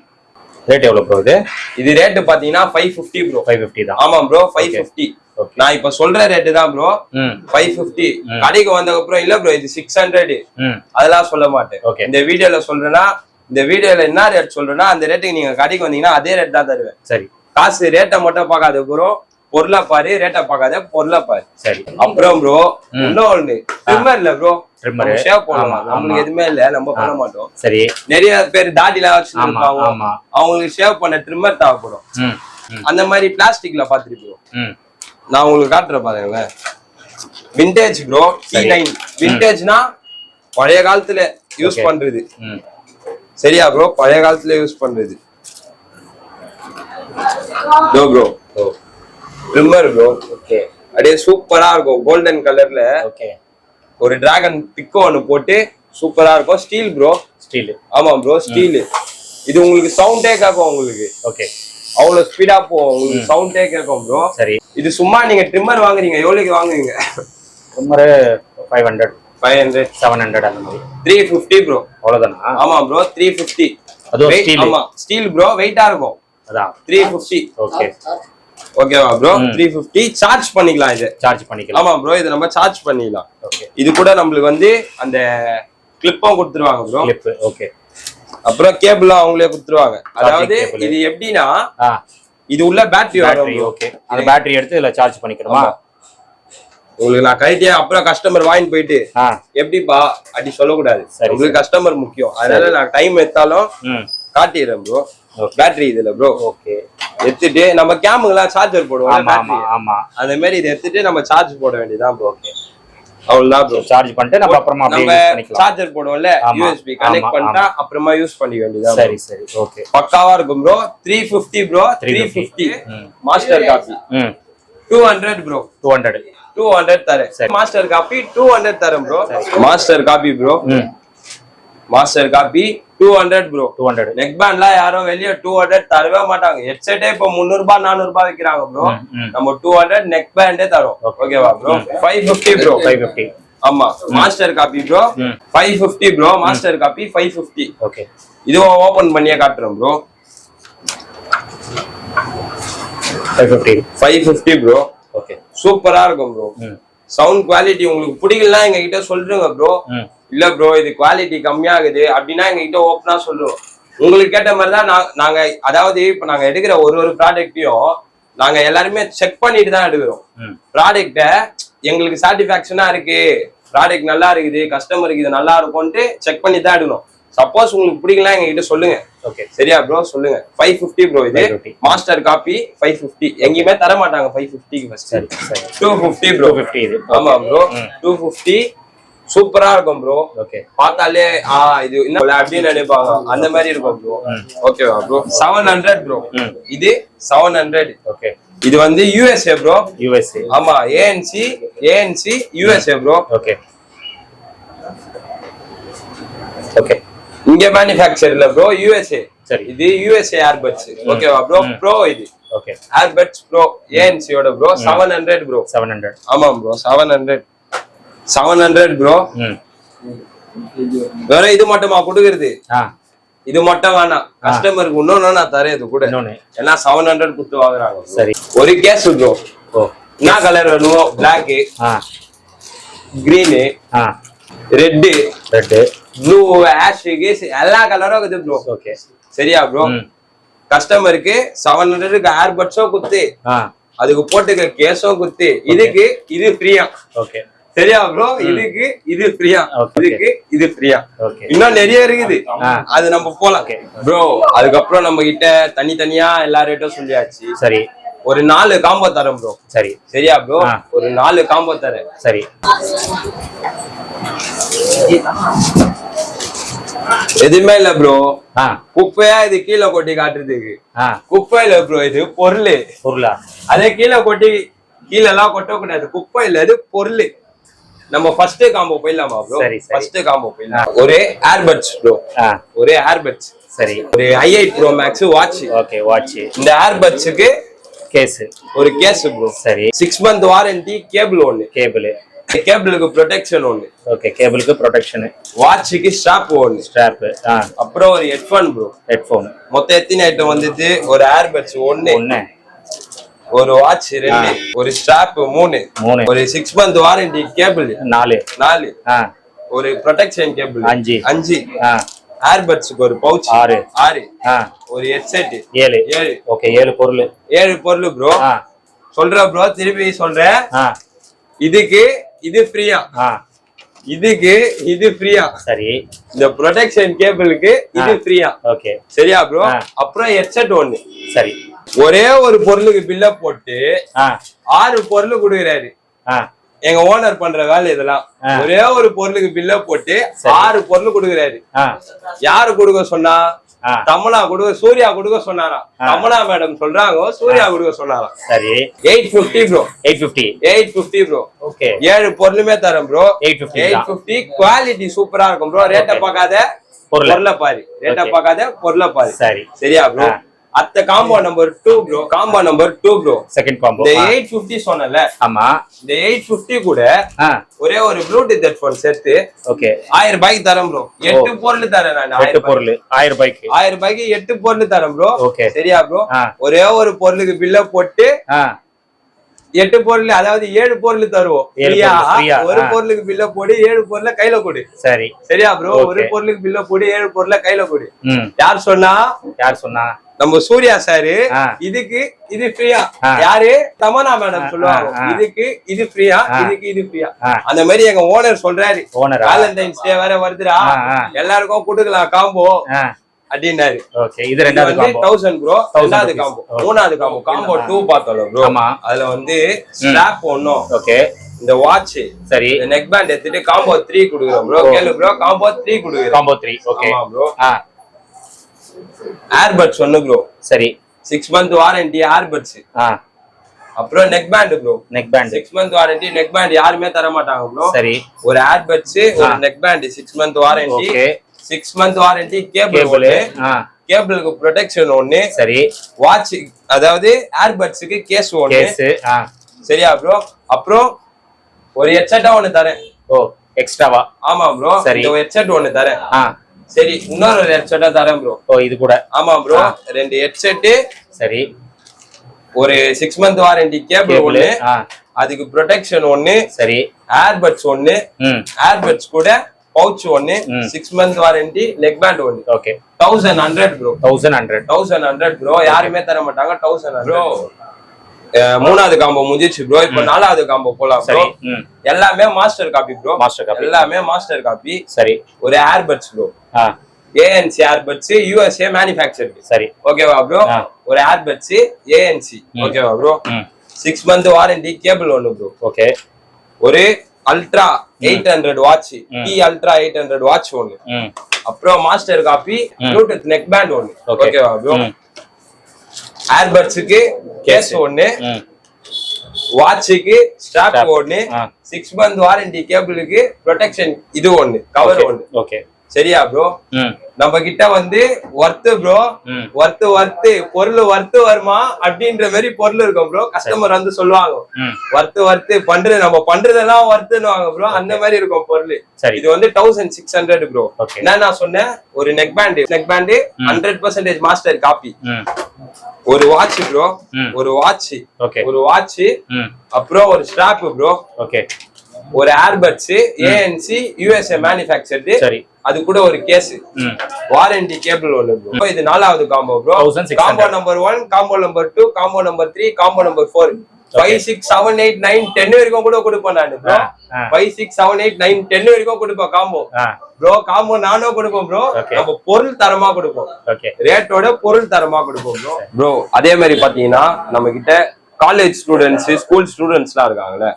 ரேட் எவ்வளோ ப்ரோ இது? இது ரேட்டு பாத்தீங்கன்னா five fifty bro five fifty தான். ஆமா ப்ரோ ஃபைவ். ஃபிஃப்டி ஓகே நான் இப்ப சொல்ற ரேட்டு தான் ப்ரோ ம். ஃபைவ் ஃபிஃப்டி ம். கடைக்கு வந்ததுக்கு அப்புறம் இல்ல ப்ரோ இது சிக்ஸ் ஹண்ட்ரட் அதெல்லாம் சொல்ல மாட்டேன். Okay. இந்த வீடியோல சொல்றேன்னா இந்த வீடியோல என்ன ரேட் சொல்றேன்னா அந்த ரேட்டுக்கு நீங்க கடைக்கு வந்தீங்கன்னா அதே ரேட் தான் தருவேன். சரி. காசு ரேட்டை மட்டும் பார்க்காத ப்ரோ பொருளை பாரு ரேட்டை பார்க்காத பொருளை பாரு. சரி. அப்புறம் ப்ரோ. இன்னொன்னு ட்ரிம்மர் இல்ல ப்ரோ Trimmer. ஷேவ் பண்ணலாம் நம்மளுக்கு. எதுவுமே இல்ல நம்ம பண்ண மாட்டோம். சரி. நிறைய பேர் தாடிலாம் வச்சிருப்பாங்க அவங்களுக்கு ஷேவ் பண்ண ட்ரிம்மர் தேவைப்படும். அந்த மாதிரி பிளாஸ்டிக்ல பாத்துருப்போம் ம். நான் உங்களுக்கு காட்டுறேன் பாருங்களேன். Vintage bro. நைன் விண்டேஜ்னா பழைய காலத்துல யூஸ். பண்றது. சரியா ப்ரோ பழைய காலத்துல யூஸ் பண்றது. Bro bro trimmer bro okay. அப்படியே சூப்பரா இருக்கும். கோல்டன் கலர்ல ஓகே. ஒரு டிராகன் பிக்கோ ஒன்னு போட்டு சூப்பரா இருக்கும். ஸ்டீல் ப்ரோ ஸ்டீல் ஆமா ப்ரோ ஸ்டீல் இது உங்களுக்கு சவுண்டே கேட்கும் உங்களுக்கு. ஓகே. அவ்வளவு ஸ்பீடா போகும். உங்களுக்கு சவுண்டே கேட்கும் ப்ரோ சரி. இது சும்மா நீங்க ட்ரிம்மர் வாங்குறீங்க. எவ்வளவுக்கு வாங்குவீங்க? சுமார் five hundred five hundred seven hundred அந்த மாதிரி. த்ரீ ஃபிஃப்டி ப்ரோ அவ்வளோதானா ஆமா ப்ரோ த்ரீ ஃபிஃப்டி அதுவும். ஆமா. ஸ்டீல் ப்ரோ வெயிட்டா இருக்கும். அதான். த்ரீ ஃபிஃப்டி ஓகே ஓகேவா ப்ரோ. த்ரீ ஃபிஃப்டி சார்ஜ் பண்ணிக்கலாம் இது. சார்ஜ் பண்ணிக்கலாம். ஆமா ப்ரோ இது நம்ம சார்ஜ் பண்ணிக்கலாம் ஓகே இது கூட நம்மளுக்கு வந்து அந்த கிளிப்பும் கொடுத்துருவாங்க ப்ரோ கிளிப் ஓகே அப்புறம் கேபிளும் அவங்களே கொடுத்துருவாங்க. அதாவது. இது எப்படின்னா இது உள்ள பேட்டரி வரும். ஓகே அந்த பேட்டரி எடுத்து இதுல சார்ஜ் பண்ணிக்கணுமா. உங்களுக்கு நான் கழட்டியா அப்புறம் கஸ்டமர் வாங்கிட்டு போயிட்டு எப்படிப்பா? அப்படி சொல்லக்கூடாது. உங்களுக்கு கஸ்டமர் முக்கியம். அதனால நான் டைம் எடுத்தாலும் காட்டிடுறேன் ப்ரோ. பேட்டரி இதுல ப்ரோ ஓகே எடுத்துட்டு நம்ம கேமுங்கெல்லாம் சார்ஜர் போடுவோம் ஆமா ஆமா அந்த மாதிரி இதை எடுத்துட்டு நம்ம சார்ஜ் போட வேண்டியதான் ப்ரோ ஓகே அவ்வளவுதான் ப்ரோ சார்ஜ் பண்ணிட்டு நம்ம அப்புறமா நம்ம சார்ஜர் போடுவோம்ல யூஎஸ்பி கனெக்ட் பண்ணிட்டா அப்புறமா யூஸ் பண்ணிக்க வேண்டியதான் சரி சரி. ஓகே பக்காவா இருக்கும் bro three fifty bro three 350. Fifty. Master copy ம். Two hundred bro two hundred two hundred தரேன். சரி. மாஸ்டர் காப்பி டூ ஹண்ட்ரட் தரேன் bro master copy bro master copy two hundred bro two hundred neck பேண்ட்லாம் யாரும் வெளியே டூ ஹண்ட்ரட் தரவே மாட்டாங்க. ஹெட்செட்டே இப்போ முந்நூறு ரூபாய் நானூறு ரூபாய் விற்கிறாங்க ப்ரோ. நம்ம டூ ஹண்ட்ரட் நெக் பேண்டே தரோம். ஓகேவா bro five fifty bro five fifty ஆமா. Master copy bro. Five fifty bro master copy five fifty okay இதுவும் ஓபன் பண்ணியே காட்டுறோம் bro five fifty five fifty bro okay சூப்பரா இருக்கும் ப்ரோ சவுண்ட் குவாலிட்டி உங்களுக்கு பிடிக்கலாம் எங்க கிட்ட சொல்றீங்க ப்ரோ இல்ல ப்ரோ இது குவாலிட்டி கம்மியாகுது. அப்படின்னா எங்க கிட்ட ஓப்பனா சொல்லுவோம் உங்களுக்கு கேட்ட மாதிரி தான் நாங்க அதாவது இப்ப நாங்க எடுக்கிற ஒரு ஒரு ப்ராடக்ட்டையும் நாங்க எல்லாருமே செக் பண்ணிட்டு தான் எடுக்கிறோம். ம். ப்ராடக்ட்ட எங்களுக்கு சாட்டிஸ்பாக்சனா இருக்கு. ப்ராடக்ட் நல்லா இருக்குது கஸ்டமருக்கு இது நல்லா இருக்கும்ட்டு செக் பண்ணி தான் எடுக்கணும். சப்போஸ் உங்களுக்கு பிடிக்கலாம் எங்க கிட்ட சொல்லுங்க. ஓகே சரியா ப்ரோ சொல்லுங்க. ஃபைவ் ஃபிஃப்டி ப்ரோ இது. 550. மாஸ்டர் காப்பி ஃபைவ் ஃபிஃப்டி எங்கேயுமே தர மாட்டாங்க ஃபைவ் ஃபிஃப்டிக்கு ஃபர்ஸ்ட் டூ ஃபிஃப்டி ப்ரோ 250 இது. ஆமா ப்ரோ. டூ ஃபிஃப்டி சூப்பரா இருக்கும் ப்ரோ ஓகே பார்த்தாலே ஆ இது என்ன அப்படின்னு நினைப்பாங்க. அந்த மாதிரி இருக்கும் ப்ரோ. ஓகேவா ப்ரோ செவன் ஹண்ட்ரட் ப்ரோ. இது செவன் ஹண்ட்ரட் ஓகே இது வந்து யூஎஸ்ஏ ப்ரோ யூஎஸ்ஏ ஆமா ANC ANC USA bro okay okay இங்க மேனுஃபேக்சர் இல்ல ப்ரோ யூஎஸ்ஏ சரி. இது யூஎஸ்ஏ ஏர்பட்ஸ் ஓகேவா ப்ரோ. ப்ரோ இது. Okay earbuds bro ஏஎன்சியோட bro seven hundred bro seven hundred ஆமா bro seven hundred seven hundred bro வேற இது மட்டுமா? கொடுக்குறது. இது மட்டும் வேணாம். கஸ்டமருக்கு இன்னொன்னு நான் தரேன் இது கூட. ஏன்னா செவன் ஹண்ட்ரட் கொடுத்து வாங்குறாங்க. சரி. ஒரு கேஸ் ப்ரோ என்ன கலர் வேணுமோ? பிளாக் ஆ. கிரீனு ஆ. Red red blue ash case எல்லா கலரும் இருக்குது ப்ரோ ஓகே சரியா ப்ரோ கஸ்டமருக்கு செவன் ஹண்ட்ரடுக்கு ஏர்பட்ஸும் குத்து. அதுக்கு போட்டுக்க கேஸும் குத்து. இதுக்கு இது ஃப்ரீயா ஓகே சரியா ப்ரோ இதுக்கு இது ஃப்ரீயா. இதுக்கு இது ஃப்ரீயா? இன்னும் நிறைய இருக்குது. அது நம்ம போலாம். ப்ரோ அதுக்கப்புறம் நம்ம கிட்ட தனித்தனியா எல்லா ரேட்டும் சொல்லியாச்சு. சரி. ஒரு நாலு காம்போ தரேன் ப்ரோ சரி. சரியா ப்ரோ. ஒரு நாலு காம்போ தரேன். சரி. எதுவுமே இல்ல ப்ரோ குப்பையா இது கீழே கொட்டி காட்டுறதுக்கு. குப்பை இல்ல ப்ரோ இது பொருள். பொருளா? அதே கீழே கொட்டி கீழே எல்லாம் கொட்டக்கூடாது. குப்பை இல்ல இது பொருள். நம்ம ஃபர்ஸ்ட் காம்போ போயிடலாமா ப்ரோ சரி. ஃபர்ஸ்ட் காம்போ போயிடலாம். ஒரே ஏர்பட்ஸ் ப்ரோ ஆ. ஒரே ஏர்பட்ஸ் சரி. ஒரு I eight pro max watch okay watch இந்த ஏர்பட்ஸுக்கு கேஸ். ஒரு கேஸ் ப்ரோ சரி. சிக்ஸ் மந்த் வாரண்டி கேபிள் ஒன்னு கேபிள் கேபிளுக்கு ப்ரொடெக்ஷன் ஒன்னு ஓகே கேபிளுக்கு ப்ரொடெக்ஷன் வாட்சுக்கு ஸ்ட்ராப் ஒன்னு ஸ்ட்ராப் ஆ. அப்புறம் ஒரு ஹெட்ஃபோன் ப்ரோ ஹெட்ஃபோன் மொத்தம் எத்தனை ஐட்டம் வந்துச்சு? ஒரு ஏர்பட்ஸ் ஒன்னு ஒன்று ஒரு வாட்ச் ரெண்டு ஒரு ஸ்ட்ராப் மூணு மூணு. ஒரு சிக்ஸ் மந்த் வாரண்டி கேபிள் நாலு. நாலு. ஒரு ப்ரொடெக்ஷன் கேபிள் அஞ்சு. அஞ்சு. ஏர்பட்ஸுக்கு ஒரு பவுச் ஆறு. ஆறு. ஒரு ஹெட்செட் ஏழு. ஏழு. ஓகே ஏழு பொருள். ஏழு பொருள் ப்ரோ சொல்ற ப்ரோ திருப்பி சொல்றேன். இதுக்கு இது ஃப்ரீயா இதுக்கு இது ஃப்ரீயா சரி. இந்த ப்ரொடெக்ஷன் கேபிளுக்கு இது. ஃப்ரீயா ஓகே. சரியா ப்ரோ. அப்புறம் ஹெட்செட் ஒண்ணு. சரி. ஒரே ஒரு பொருளுக்கு பில்ல போட்டு ஆறு பொருள் கொடுக்குறாரு. எங்க ஓனர் பண்ற வேலை இதெல்லாம். ஒரே ஒரு பொருளுக்கு பில்ல போட்டு. ஆறு பொருள் கொடுக்குறாரு. யாரு கொடுக்க சொன்னா? ஆ. தமனா கொடுக்க சூர்யா கொடுக்க சொன்னாராம் ஆ. தமனா மேடம் சொல்றாங்க சூர்யா கொடுக்க சொன்னாராம் சரி. Eight fifty bro eight fifty eight fifty bro okay. ஏழு பொருளுமே தரேன் ப்ரோ 850 எயிட் தான். பிப்டி குவாலிட்டி சூப்பரா இருக்கும் ப்ரோ ரேட்டை. பார்க்காத பொருளை. பாரு. ரேட்டை. பார்க்காத பொருளை பாரு. சரி. சரியா ப்ரோ. அத்த combo number two bro combo number two bro second combo இந்த எயிட் பிப்டி சொன்னல ஆமா. இந்த எயிட் பிப்டி கூட ஒரே ஒரு ப்ளூடூத் ஹெட்ஃபோன் சேர்த்து ஓகே. ஆயிரம் ரூபாய்க்கு தரேன் ப்ரோ எட்டு பொருள் தரேன் நான் எட்டு. பொருள். ஆயிரம் ரூபாய்க்கு. ஆயிரம் ரூபாய்க்கு எட்டு பொருள் தரேன் ப்ரோ Okay. சரியா ப்ரோ ஒரே ஒரு பொருளுக்கு பில்ல போட்டு எட்டு பொருள் அதாவது ஏழு பொருள் தருவோம்? ஒரு. பொருளுக்கு பில்ல போடு ஏழு பொருளை கையில கொடு. சரி. சரியா ப்ரோ. ஒரு பொருளுக்கு பில்ல போடு ஏழு பொருளை கையில கொடு. யார் சொன்னா? யார் சொன்னா? நம்ம சூர்யா சாரு. இதுக்கு இது ஃப்ரீயா. யாரு? தமனா மேடம் சொல்லுவாங்க. இதுக்கு இது ஃப்ரீயா. இதுக்கு இது ஃப்ரீயா. அந்த மாதிரி எங்க ஓனர் சொல்றாரு. ஓனரா வேலண்டைன்ஸ் டே வேற வருதுடா. எல்லாருக்கும் கொடுக்கலாம் காம்போ அப்படின்னாரு. ஓகே இது ரெண்டாவது காம்போ தௌசண்ட் ப்ரோ 1000 ரெண்டாவது. காம்போ. மூணாவது காம்போ காம்போ டூ பார்த்தோம்ல ப்ரோ ஆமா. அதுல வந்து ஸ்ட்ராப் ஒண்ணும். ஓகே இந்த வாட்ச் சரி. நெக் பேண்ட் எடுத்துட்டு காம்போ த்ரீ குடுக்குறோம் ப்ரோ. கேளு ப்ரோ காம்போ த்ரீ குடுக்குறோம். காம்போ த்ரீ ஓகே ஆமா ப்ரோ ஏர்பட்ஸ் ஒன்னு ப்ரோ சரி. சிக்ஸ் மந்த் வாரண்டி ஏர்பட்ஸ் ஆ. அப்புறம் neck band bro neck band six month warranty neck band யாருமே தர மாட்டாங்க ப்ரோ சரி. ஒரு ஏர்பட்ஸ் ஒரு. Neck band six month warranty six month warranty cable ஆ. கேபிளுக்கு ப்ரொடெக்ஷன் ஒன்னு சரி. வாட்ச் அதாவது ஏர்பட்ஸுக்கு கேஸ் ஆ. சரியா ப்ரோ அப்புறம் ஒரு ஹெட்செட்டா ஒன்னு தரேன். ஓ எக்ஸ்ட்ராவா ஆமா ப்ரோ சரி. ஹெட்செட் ஒன்னு தரேன். சரி இன்னொரு ஹெட்செட்டா தரேன் ப்ரோ ஓ இது கூட. ஆமா ப்ரோ. ரெண்டு ஹெட்செட்டு சரி. ஒரு சிக்ஸ் மந்த் வாரண்டி கேபிள் ஆ. அதுக்கு ப்ரொடெக்ஷன் ஒன்னு சரி. ஏர்பட்ஸ் ம். ஏர்பட்ஸ் கூட பவுச் ம். Six month warranty neck band ஒன்னு okay thousand hundred bro thousand hundred thousand hundred bro யாருமே தர மாட்டாங்க தௌசண்ட் ப்ரோ மூணாவது காம்போ முடிஞ்சிச்சு ப்ரோ இப்போ நாலாவது காம்போ போலாம் ப்ரோ எல்லாமே master copy bro master copy எல்லாமே மாஸ்டர் காப்பி சரி. ஒரு earbuds bro ANC earbuds USA manufactured சரி. ஓகேவா ப்ரோ. ஒரு ஏர்பட்ஸ் ஏஎன்சி ஓகேவா bro six month warranty cable ஒன்று ப்ரோ ஓகே. ஒரு ultra eight hundred watch T ultra eight hundred watch ஒன்று அப்புறம் master copy bluetooth neck band ஒன்று ஓகே. ஓகேவா ப்ரோ ஏர்பட்ஸுக்கு கேஸ் ஒன்று வாட்சுக்கு Strap. ஒன்று. சிக்ஸ் மந்த் வாரண்டி கேபிளுக்கு ப்ரொடெக்ஷன் இது ஒன்று கவர் ஒன்று ஓகே சரியா ப்ரோ நம்ம கிட்ட வந்து ஒர்த்து ப்ரோ ஒர்த்து ஒர்த்து பொருள் ஒர்த்து வருமா? அப்படின்ற மாதிரி பொருள் இருக்கும் ப்ரோ கஸ்டமர் வந்து சொல்லுவாங்க. ஒர்த்து ஒர்த்து பண்றது நம்ம பண்றதெல்லாம் ஒர்த்துன்னு ப்ரோ அந்த மாதிரி இருக்கும் பொருள். சரி. இது வந்து தௌசண்ட் சிக்ஸ் ஹண்ட்ரட் ப்ரோ என்ன நான் சொன்னேன்? ஒரு neck band neck band hundred percentage master copy ஒரு வாட்ச் ப்ரோ ஒரு வாட்ச் ஒரு வாட்ச் அப்புறம் ஒரு ஸ்ட்ராப் ப்ரோ ஓகே ஒரு ஏர்பட்ஸ் ஏஎன்சி யூஎஸ்ஏ மேனுஃபேக்சர்டு சரி. அது கூட ஒரு கேஸ் வாரண்டி கேபிள் ஒன்று ப்ரோ இது நாலாவது combo bro 1600. Combo number one combo number two combo number three combo number four five six seven eight nine ten வரைக்கும் கூட கொடுப்பேன் நான் bro. Five six seven eight nine ten வரைக்கும் கொடுப்பேன் காம்போ ப்ரோ காம்போ நானும் கொடுப்போம் ப்ரோ. நம்ம பொருள் தரமா கொடுப்போம். ரேட்டோட பொருள் தரமா கொடுப்போம் ப்ரோ ப்ரோ அதே மாதிரி பாத்தீங்கன்னா நம்ம கிட்ட காலேஜ் ஸ்டூடெண்ட்ஸ் ஸ்கூல் ஸ்டூடெண்ட்ஸ்லாம் இருக்காங்கல்ல.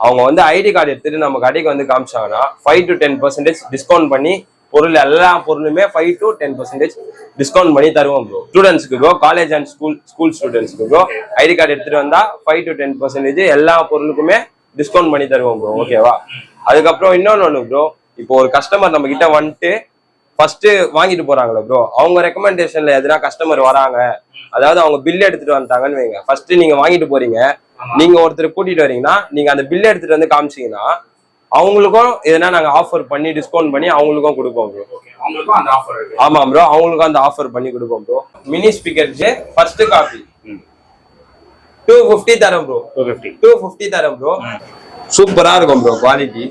அவங்க வந்து ஐடி கார்டு எடுத்துட்டு நம்ம கடைக்கு வந்து காமிச்சாங்கன்னா five to ten percentage discount பண்ணி பொருள் எல்லா பொருளுமே five to ten percentage discount பண்ணி தருவோம் ப்ரோ ஸ்டூடெண்ட்ஸ்க்கு bro college and school school ஸ்டூடெண்ட்ஸ்க்கு ப்ரோ ஐடி கார்டு எடுத்துட்டு வந்தா ஃபைவ் டு டென் பர்சன்டேஜ் எல்லா பொருளுக்குமே டிஸ்கவுண்ட் பண்ணி தருவோம் ப்ரோ ஓகேவா அதுக்கப்புறம் இன்னொன்னு ஒன்று ப்ரோ இப்போ ஒரு கஸ்டமர் நம்ம கிட்ட வந்துட்டு ஃபர்ஸ்ட் வாங்கிட்டு போறாங்களே ப்ரோ அவங்க ரெக்கமெண்டேஷன்ல எதுனா கஸ்டமர் வராங்க அதாவது அவங்க பில் எடுத்துட்டு வந்துட்டாங்கன்னு வைங்க. ஃபர்ஸ்ட் நீங்க வாங்கிட்டு போறீங்க நீங்க ஒருத்தர் கூட்டிட்டு வரீங்கன்னா நீங்க அந்த பில் எடுத்துட்டு வந்து காமிச்சீங்கன்னா அவங்களுக்கும் எதனா நாங்க ஆஃபர் பண்ணி டிஸ்கவுண்ட் பண்ணி அவங்களுக்கும் கொடுப்போம் ப்ரோ ஆமா ப்ரோ அவங்களுக்கும் அந்த ஆஃபர் பண்ணி கொடுப்போம் bro mini speaker J first copy ம். டூ ஃபிஃப்டி தரம் ப்ரோ டூ ஃபிஃப்டி தரம் ப்ரோ சூப்பரா இருக்கும் ப்ரோ குவாலிட்டி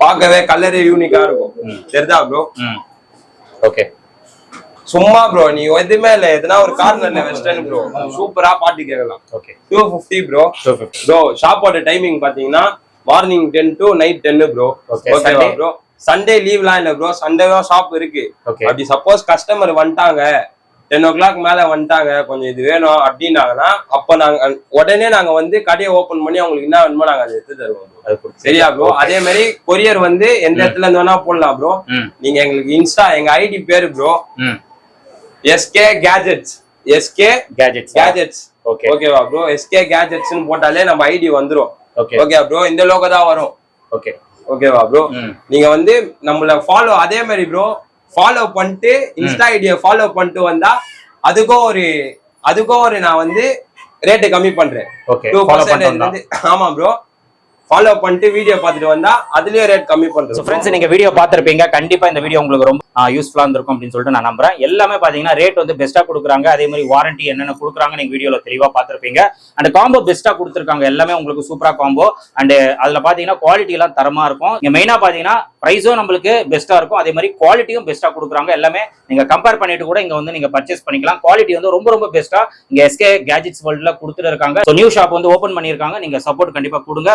பார்க்கவே கலரே யூனிக்கா இருக்கும். தெரிதா ப்ரோ ஓகே சும்மா ப்ரோ நீ எதுவுமே இல்ல. எதுனா ஒரு கார்னர்ல வெஸ்டர்ன் ப்ரோ சூப்பரா பாட்டு கேட்கலாம். Okay two fifty bro bro ஷாப்போட டைமிங் பாத்தீங்கன்னா மார்னிங் டென் டு நைட் டென்னு ப்ரோ Okay, ஓகேவா Sunday? ப்ரோ சண்டே லீவ்லாம் இல்ல ப்ரோ சண்டேவும் ஷாப் இருக்கு. அப்படி சப்போஸ் கஸ்டமர் வந்துட்டாங்க. டென் ஓ கிளாக் மேல வந்துட்டாங்க. கொஞ்சம் இது வேணும் அப்படின்னாங்கன்னா அப்ப நாங்க உடனே நாங்க வந்து கடையை ஓபன் பண்ணி அவங்களுக்கு என்ன வேணுமோ நாங்க அதை எடுத்து தருவோம் சரியா ப்ரோ அதே மாதிரி கொரியர் வந்து எந்த இடத்துல இருந்து வேணா போடலாம் ப்ரோ நீங்க எங்களுக்கு இன்ஸ்டா எங்க ஐடி பேரு bro SK gadgets SK gadgets gadgets okay ஓகேவா ப்ரோ எஸ்கே கேஜெட்ஸ்னு போட்டாலே நம்ம ஐடி வந்துரும். ஓகே ஓகே ப்ரோ இந்த லோகோ தான் வரும். ஓகே ஓகேவா ப்ரோ நீங்க வந்து நம்மள ஃபாலோ அதே மாதிரி ப்ரோ ஃபாலோ பண்ணிட்டு இன்ஸ்டா ஐடியை ஃபாலோ பண்ணிட்டு வந்தா அதுக்கும் ஒரு அதுக்கும் ஒரு நான் வந்து ரேட்டு கம்மி பண்றேன். ஓகே ஆமா ப்ரோ ஃபாலோ பண்ணிட்டு வீடியோ பார்த்துட்டு வந்தா அதுலயே ரேட் கம்மி ஸோ பண்றோம் ஃப்ரெண்ட்ஸ் நீங்க வீடியோ பார்த்திருப்பீங்க. கண்டிப்பா இந்த வீடியோ உங்களுக்கு ரொம்ப யூஸ்ஃபுல்லா இருந்திருக்கும் அப்படின்னு சொல்லிட்டு நான் நம்புறேன். எல்லாமே பாத்தீங்கன்னா ரேட் வந்து பெஸ்ட்டா கொடுக்குறாங்க. அதே மாதிரி வாரண்டி என்னென்ன கொடுக்குறாங்க நீங்க வீடியோல தெளிவா பார்த்திருப்பீங்க. அண்ட் காம்போ பெஸ்ட்டா கொடுத்துருக்காங்க. எல்லாமே உங்களுக்கு சூப்பரா காம்போ அண்ட் அதுல பாத்தீங்கன்னா குவாலிட்டி எல்லாம் தரமா இருக்கும். இங்க மெயினா பாத்தீங்கன்னா ப்ரைஸும் நம்மளுக்கு பெஸ்ட்டா இருக்கும். அதே மாதிரி குவாலிட்டியும் பெஸ்ட்டா கொடுக்குறாங்க. எல்லாமே நீங்க கம்பேர் பண்ணிட்டு கூட இங்க வந்து நீங்க பர்ச்சேஸ் பண்ணிக்கலாம். குவாலிட்டி வந்து ரொம்ப ரொம்ப பெஸ்ட்டா இங்க எஸ்கே கேஜெட்ஸ் வேர்ல்ட்ல கொடுத்துட்டு இருக்காங்க. ஸோ நியூ ஷாப் வந்து ஓப்பன் பண்ணியிருக்காங்க. நீங்க சப்போர்ட் கண்டிப்பா கொடுங்க.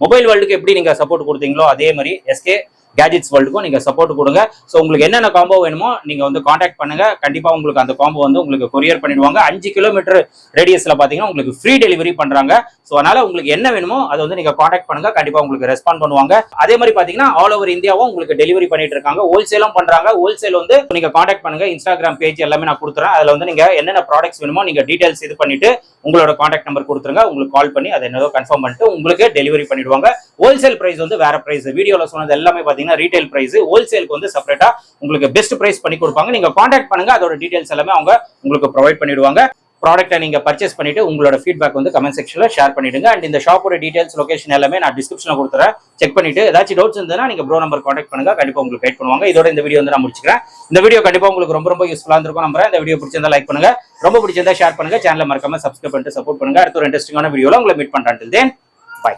மொபைல் வேர்ல்டுக்கு எப்படி நீங்க சப்போர்ட் கொடுத்தீங்களோ அதே மாதிரி எஸ்கே கேஜெட்ஸ் வேர்ல்டுக்கும் நீங்க சப்போர்ட் கொடுங்க. ஸோ உங்களுக்கு என்னென்ன காம்போ வேணுமோ நீங்க வந்து காண்டாக்ட் பண்ணுங்க. கண்டிப்பா உங்களுக்கு அந்த காம்போ வந்து உங்களுக்கு கொரியர் பண்ணிடுவாங்க. அஞ்சு கிலோமீட்டர் ரேடியஸ்ல பாத்தீங்கன்னா உங்களுக்கு ஃப்ரீ டெலிவரி பண்றாங்க. ஸோ அதனால உங்களுக்கு என்ன வேணுமோ அதை வந்து நீங்க காண்டாக்ட் பண்ணுங்க. கண்டிப்பா உங்களுக்கு ரெஸ்பாண்ட் பண்ணுவாங்க. அதே மாதிரி பாத்தீங்கன்னா ஆல் ஓவர் இந்தியாவும் உங்களுக்கு டெலிவரி பண்ணிட்டு இருக்காங்க. ஹோல்சேலும் பண்றாங்க. ஹோல்சேல் வந்து நீங்க காண்டாக்ட் பண்ணுங்க. இன்ஸ்டாகிராம் பேஜ் எல்லாமே நான் கொடுத்துறேன். அதுல வந்து நீங்க என்னென்ன ப்ராடக்ட்ஸ் வேணுமோ நீங்க டீடைல்ஸ் இது பண்ணிட்டு உங்களோட காண்டாக்ட் நம்பர் கொடுத்துருங்க. உங்களுக்கு கால் பண்ணி அதை என்னதோ கன்ஃபார்ம் பண்ணிட்டு உங்களுக்கு டெலிவரி பண்ணிடுவாங்க. ஹோல்சேல் பிரைஸ் வந்து வேற பிரைஸ் வீடியோல சொன்னது எல்லாமே பார்த்தீங்கன்னா ரீட்டைல் பிரைஸ் ஹோல்சேலுக்கு வந்து செப்பரேட்டா உங்களுக்கு பெஸ்ட் ப்ரைஸ் பண்ணி கொடுப்பாங்க. நீங்க காண்டாக்ட் பண்ணுங்க அதோட டீடைல்ஸ் எல்லாமே அவங்க உங்களுக்கு ப்ரொவைட் பண்ணிடுவாங்க. ப்ராடக்ட்டை நீங்க பர்ச்சேஸ் பண்ணிட்டு உங்களோட ஃபீட்பேக் வந்து கமெண்ட் செக்ஷன்ல ஷேர் பண்ணிடுங்க. அண்ட் இந்த ஷாப்போட டீடைல்ஸ் லொகேஷன் எல்லாமே நான் டிஸ்கிரிப்ஷன்ல கொடுத்துறேன். செக் பண்ணிட்டு ஏதாச்சும் டவுட்ஸ் இருந்ததுன்னா நீங்க ப்ரோ நம்பர் காண்டாக்ட் பண்ணுங்க. கண்டிப்பா உங்களுக்கு கைட் பண்ணுவாங்க. இதோட இந்த வீடியோ வந்து நான் முடிச்சுக்கிறேன். இந்த வீடியோ கண்டிப்பா உங்களுக்கு ரொம்ப ரொம்ப யூஸ்ஃபுல்லா இருந்திருக்கும் நம்புறேன். இந்த வீடியோ பிடிச்சிருந்தா லைக் பண்ணுங்க. ரொம்ப பிடிச்சிருந்தா ஷேர் பண்ணுங்க. சேனலை மறக்காம சப்ஸ்கிரைப் பண்ணிட்டு சப்போர்ட் பண்ணுங்க. அடுத்த ஒரு இன்ட்ரெஸ்டிங்கான வீடியோல உங்களை மீட் பண்றேன். தென் பை